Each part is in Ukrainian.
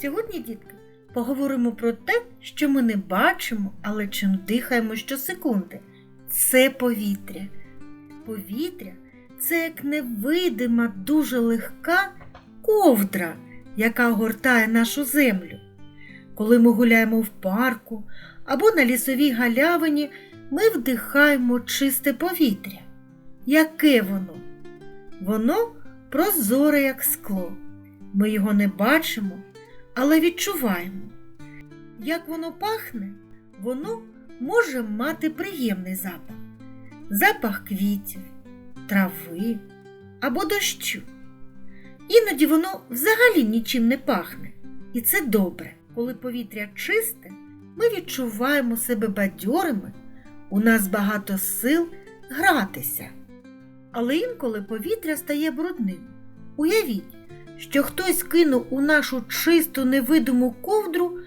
Сьогодні, дітки, поговоримо про те, що ми не бачимо, але чим дихаємо щосекунди. Це повітря. Повітря це як невидима, дуже легка ковдра, яка огортає нашу землю. Коли ми гуляємо в парку або на лісовій галявині, ми вдихаємо чисте повітря. Яке воно? Воно прозоре, як скло. Ми його не бачимо, але відчуваємо. Як воно пахне, воно може мати приємний запах. Запах квітів, трави або дощу. Іноді воно взагалі нічим не пахне. І це добре. Коли повітря чисте, ми відчуваємо себе бадьорими, у нас багато сил гратися. Але інколи повітря стає брудним. Уявіть, що хтось кинув у нашу чисту невидиму ковдру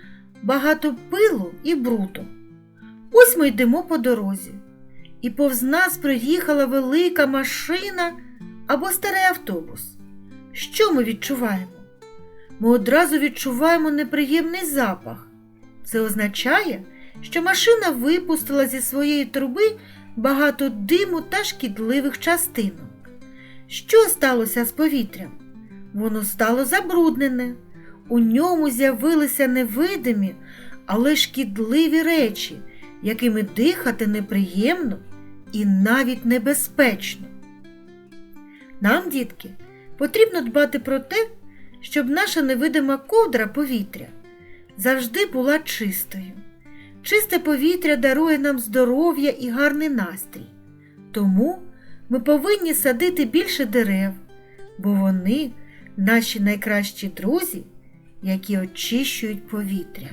багато пилу і бруду. Ось ми йдемо по дорозі, і повз нас приїхала велика машина або старий автобус. Що ми відчуваємо? Ми одразу відчуваємо неприємний запах. Це означає, що машина випустила зі своєї труби багато диму та шкідливих частинок. Що сталося з повітрям? Воно стало забруднене. У ньому з'явилися невидимі, але шкідливі речі, якими дихати неприємно і навіть небезпечно. Нам, дітки, потрібно дбати про те, щоб наша невидима ковдра повітря завжди була чистою. Чисте повітря дарує нам здоров'я і гарний настрій. Тому ми повинні садити більше дерев, бо вони наші найкращі друзі, які очищують повітря.